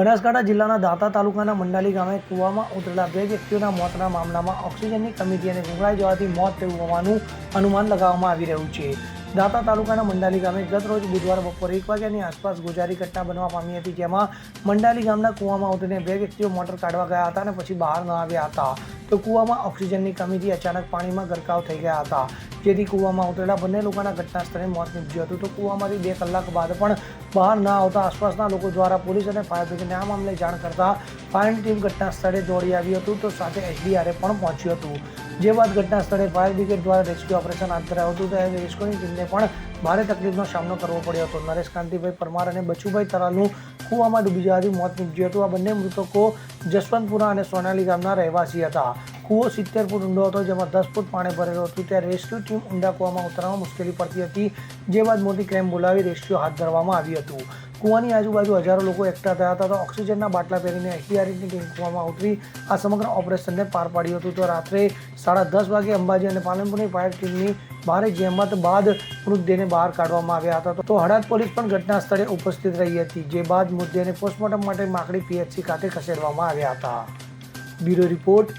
બનાસકાંઠા જિલ્લાના દાંતા તાલુકાના મંડાલી ગામે કૂવામાં ઉતરેલા બે વ્યક્તિઓના મોતના મામલામાં ઓક્સિજનની કમીથી અને ગુંગળાઈ જવાથી મોત થયું હોવાનું અનુમાન લગાવવામાં આવી રહ્યું છે. દાંતા તાલુકાના મંડાલી ગામે ગત રોજ બુધવાર બપોરે એક વાગ્યાની આસપાસ ગોજારી ઘટના બનવા પામી હતી, જેમાં મંડાલી ગામના કૂવામાં ઉતરીને બે વ્યક્તિઓ મોટર કાઢવા ગયા હતા અને પછી બહાર ન આવ્યા હતા. તો કૂવામાં ઓક્સિજનની કમીથી અચાનક પાણીમાં ગરકાવ થઈ ગયા હતા. જેથી કૂવામાં ઉતરેલા બંને લોકોના ઘટના સ્થળે મોત નીપજ્યું હતું. તો કૂવામાંથી બે કલાક બાદ પણ બહાર ન આવતા આસપાસના લોકો દ્વારા પોલીસ અને ફાયર બ્રિગેડને આ મામલે જાણ કરતા ફાયરની ટીમ ઘટના સ્થળે દોડી આવ્યું હતું તો સાથે એસડીઆરએફ પણ પહોંચ્યું હતું. જે બાદ ઘટના સ્થળે ફાયર બ્રિગેડ દ્વારા રેસ્ક્યુ ઓપરેશન હાથ ધરાયું હતું, ત્યારે રેસ્ક્યુની ટીમને પણ ભારે તકલીફનો સામનો કરવો પડ્યો હતો. નરેશ કાંતિભાઈ પરમાર અને બચુભાઈ તરાલનું કૂવામાં ડૂબી જવાથી મોત નીપજ્યું હતું. આ બંને મૃતકો જસવંતપુરા અને સોનાલી ગામના રહેવાસી હતા. કૂવો સિત્તેર ફૂટ ઊંડો હતો, જેમાં દસ ફૂટ પાણી ભરેલું હતું. ત્યારે રેસ્ક્યુ ટીમ ઊંડા કૂવામાં ઉતરવામાં મુશ્કેલી પડતી હતી, જે બાદ મોટી ક્રેમ બોલાવી રેસ્ક્યુ હાથ ધરવામાં આવ્યું હતું. કૂવાની આજુબાજુ હજારો લોકો એકઠા થયા હતા, તો ઓક્સિજનના બાટલા પહેરીને એસડીઆરએફની ટીમ કૂવામાં ઉતરી, આ સમગ્ર ઓપરેશનને પાર પાડ્યું હતું. તો રાત્રે સાડા દસ વાગે અંબાજી અને પાલનપુરની ફાયર ટીમની ભારે જહેમત બાદ મૃતદેહને બહાર કાઢવામાં આવ્યા હતા. તો હડાદ પોલીસ પણ ઘટના સ્થળે ઉપસ્થિત રહી હતી, જે બાદ મૃતદેહને પોસ્ટમોર્ટમ માટે માકડી પીએચસી ખાતે ખસેડવામાં આવ્યા હતા. Bureau report